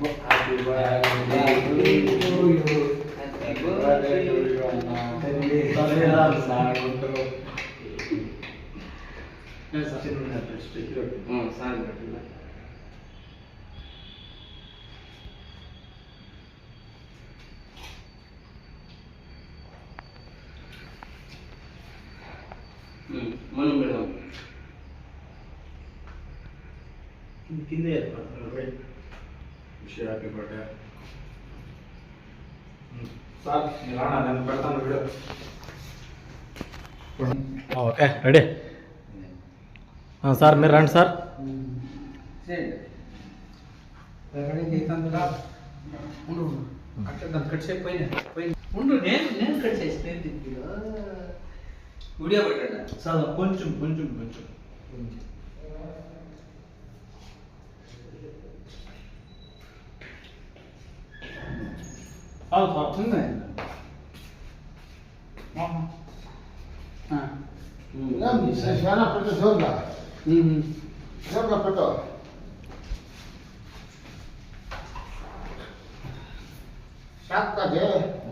Happy you. Happy Happy birthday to you. Happy birthday to you, ಅಣ್ಣ. ಸಾವಿರಾರು ಸಾಗುಂಟು. ಹ್ಮ್, ಸಾಕು ಬಿಟ್ಟಿಲ್ಲ. ಹ್ಮ್ ಮನು ಮೇಡಮ್ ಕಿಂದೆ ಇರ್ಬಾರ್ದು ವಿಷ್ ಹ್ಯಾಪಿ ಬರ್ಡೇ 알았어 됐네 어. 아. 음. 난 세시간아 벌써 세운다. 음. 세운다 벌써. 싹다 돼.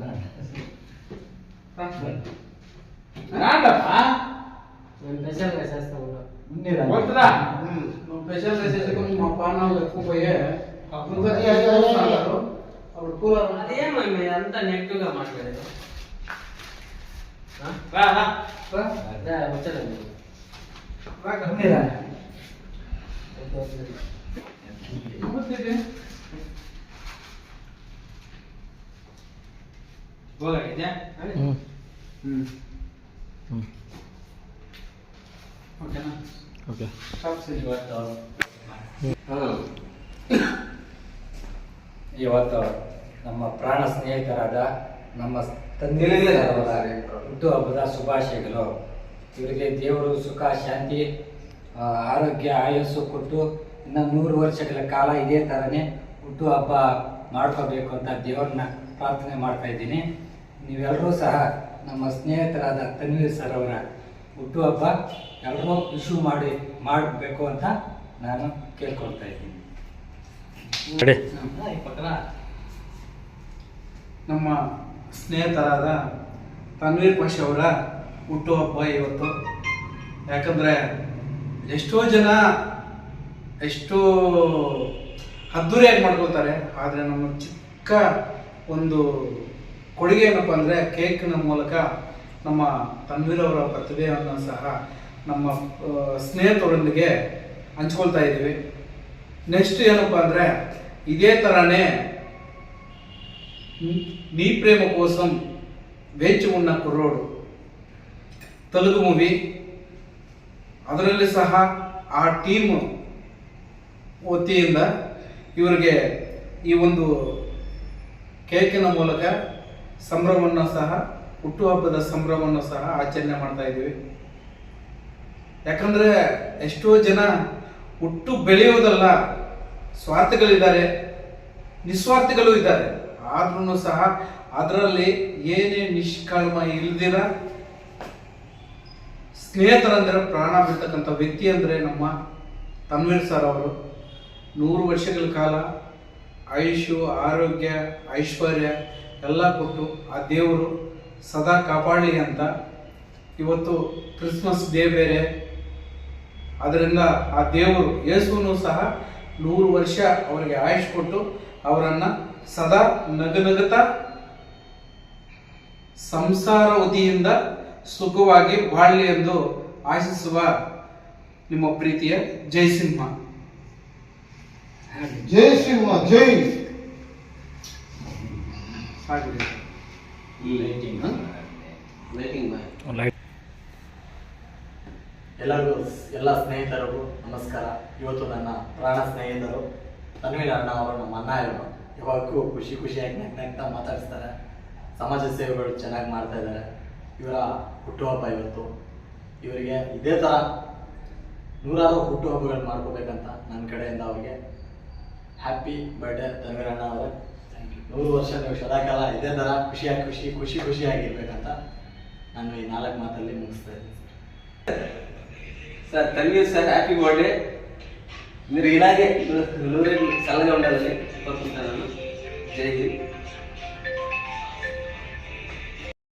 난다 봐. 스페셜 레세스 올라. 뭐더라? 스페셜 레세스 그럼 뭐 파나 왜 코고에? 아, 그거 이야기 하는 거 అప్పుడు కూలర్ అదేమో మీరు అంతా నెగిటివ్గా మాట్లాడారు రా రా రా అదే వచ్చేదండి రా గమ్మునిరా. ಹೋಗಾಗಿದೆ ಹ್ಞೂ ಹ್ಮ್ ಹ್ಞೂ ಓಕೆನಾ ಓಕೆ ಸಾಕು ಸರಿ ಹಾಂ ಇವತ್ತು ನಮ್ಮ ಪ್ರಾಣ ಸ್ನೇಹಿತರಾದ ನಮ್ಮ ತಂದೆ ಹುಟ್ಟು ಹಬ್ಬದ ಶುಭಾಶಯಗಳು. ಇವರಿಗೆ ದೇವರು ಸುಖ ಶಾಂತಿ ಆರೋಗ್ಯ ಆಯಸ್ಸು ಕೊಟ್ಟು ಇನ್ನು ನೂರು ವರ್ಷಗಳ ಕಾಲ ಇದೇ ಥರನೇ ಹುಟ್ಟುಹಬ್ಬ ಮಾಡ್ಕೋಬೇಕು ಅಂತ ದೇವ್ರನ್ನ ಪ್ರಾರ್ಥನೆ ಮಾಡ್ತಾ ಇದ್ದೀನಿ. ನೀವೆಲ್ಲರೂ ಸಹ ನಮ್ಮ ಸ್ನೇಹಿತರಾದ ತನ್ವೀರ್ ಸರ್ ಅವರ ಹುಟ್ಟುಹಬ್ಬ ಎಲ್ಲರೂ ಇಶ್ಯೂ ಮಾಡಿ ಮಾಡಬೇಕು ಅಂತ ನಾನು ಕೇಳ್ಕೊಳ್ತಾ ಇದ್ದೀನಿ. ನಮ್ಮ ಸ್ನೇಹಿತರಾದ ತನ್ವೀರ್ ಪಾಷೆ ಅವರ ಹುಟ್ಟುಹಬ್ಬ ಇವತ್ತು. ಯಾಕಂದರೆ ಎಷ್ಟೋ ಜನ ಎಷ್ಟೋ ಅದ್ದೂರಿಯಾಗಿ ಮಾಡ್ಕೊಳ್ತಾರೆ. ಆದರೆ ನಮ್ಮ ಚಿಕ್ಕ ಒಂದು ಕೊಡುಗೆ ಏನಪ್ಪ ಅಂದರೆ ಕೇಕ್ನ ಮೂಲಕ ನಮ್ಮ ತನ್ವೀರ್ ಅವರ ಪ್ರತಿಭೆಯನ್ನು ಸಹ ನಮ್ಮ ಸ್ನೇಹಿತರೊಂದಿಗೆ ಹಂಚ್ಕೊಳ್ತಾ ಇದ್ದೀವಿ. ನೆಕ್ಸ್ಟ್ ಏನಪ್ಪ ಅಂದರೆ ಇದೇ ಥರನೇ నీ ప్రేమ కోసం వేచి ఉన్న కుర్రోడు తెలుగు ಮೂವಿ ಅದರಲ್ಲಿ ಸಹ ಆ ಟೀಮ್ ವತಿಯಿಂದ ಇವರಿಗೆ ಈ ಒಂದು ಕೇಕಿನ ಮೂಲಕ ಸಂಭ್ರಮವನ್ನು ಸಹ ಹುಟ್ಟುಹಬ್ಬದ ಸಂಭ್ರಮವನ್ನು ಸಹ ಆಚರಣೆ ಮಾಡ್ತಾ ಇದ್ದೀವಿ ಯಾಕಂದ್ರೆ ಎಷ್ಟೋ ಜನ ಹುಟ್ಟು ಬೆಳೆಯೋದಲ್ಲ ಸ್ವಾರ್ಥಗಳಿದ್ದಾರೆ, ನಿಸ್ವಾರ್ಥಿಗಳು ಇದ್ದಾರೆ. ಆದ್ರೂ ಸಹ ಅದರಲ್ಲಿ ಏನೇ ನಿಷ್ಕರ್ಮ ಇಲ್ದಿರ ಸ್ನೇಹಿತರಂದ್ರೆ ಪ್ರಾಣ ಬಿಡ್ತಕ್ಕಂಥ ವ್ಯಕ್ತಿ ಅಂದರೆ ನಮ್ಮ ತನ್ವೀರ್ ಸರ್ ಅವರು. ನೂರು ವರ್ಷಗಳ ಕಾಲ ಆಯುಷು ಆರೋಗ್ಯ, ಐಶ್ವರ್ಯ ಎಲ್ಲ ಕೊಟ್ಟು ಆ ದೇವರು ಸದಾ ಕಾಪಾಡಲಿ ಅಂತ ಇವತ್ತು ಕ್ರಿಸ್ಮಸ್ ಡೇ ಬೇರೆ. ಅದರಿಂದ ಆ ದೇವರು ಯೇಸುವನ್ನು ಸಹ ನೂರು ವರ್ಷ ಅವರಿಗೆ ಆಯುಷ್ ಕೊಟ್ಟು ಅವರನ್ನ ಸದಾ ಸಂಸಾರ ಸಂಸಾರವತಿಯಿಂದ ಸುಖವಾಗಿ ಬಾಳಲಿ ಎಂದು ಆಶಿಸುವ ನಿಮ್ಮ ಪ್ರೀತಿಯ ಜೈ ಸಿಂಹ ಜೈ ಸಿಂಹ ಜೈ. ಲೈಟಿಂಗ್ ಲೈಟಿಂಗ್ ಎಲ್ಲರಿಗೂ ಎಲ್ಲ ಸ್ನೇಹಿತರಿಗೂ ನಮಸ್ಕಾರ. ಇವತ್ತು ನನ್ನ ಪ್ರಾಣ ಸ್ನೇಹಿತರು ತನ್ವೀರ್ ಅಣ್ಣ ಅವರು ನಮ್ಮ ಅಣ್ಣ ಇವರು. ಇವಾಗೂ ಖುಷಿ ಖುಷಿಯಾಗಿ ನಗ್ ನಗ್ತಾ ಮಾತಾಡಿಸ್ತಾರೆ. ಸಮಾಜ ಸೇವೆಗಳು ಚೆನ್ನಾಗಿ ಮಾಡ್ತಾ ಇದ್ದಾರೆ. ಇವರ ಹುಟ್ಟುಹಬ್ಬ ಇವತ್ತು. ಇವರಿಗೆ ಇದೇ ಥರ ನೂರಾರು ಹುಟ್ಟುಹಬ್ಬಗಳು ಮಾಡ್ಕೋಬೇಕಂತ ನನ್ನ ಕಡೆಯಿಂದ ಅವರಿಗೆ. ಹ್ಯಾಪಿ ಬರ್ಡೇ ತನ್ವೀರ್ ಅಣ್ಣ ಅವರೇ. ನೂರು ವರ್ಷ ನೀವು ಸದಾಕಾಲ ಇದೇ ಥರ ಖುಷಿಯಾಗಿ ಖುಷಿ ಖುಷಿ ಖುಷಿಯಾಗಿರ್ಬೇಕಂತ ನಾನು ಈ ನಾಲ್ಕು ಮಾತಲ್ಲಿ ಮುಗಿಸ್ತಾ ಇದ್ದೀನಿ. Sir thank you sir happy birthday మీరు ఇలాగే నూరేళ్ళు చల్లగా ఉండాలని కోరుకుంటున్నాను. జై హింద్.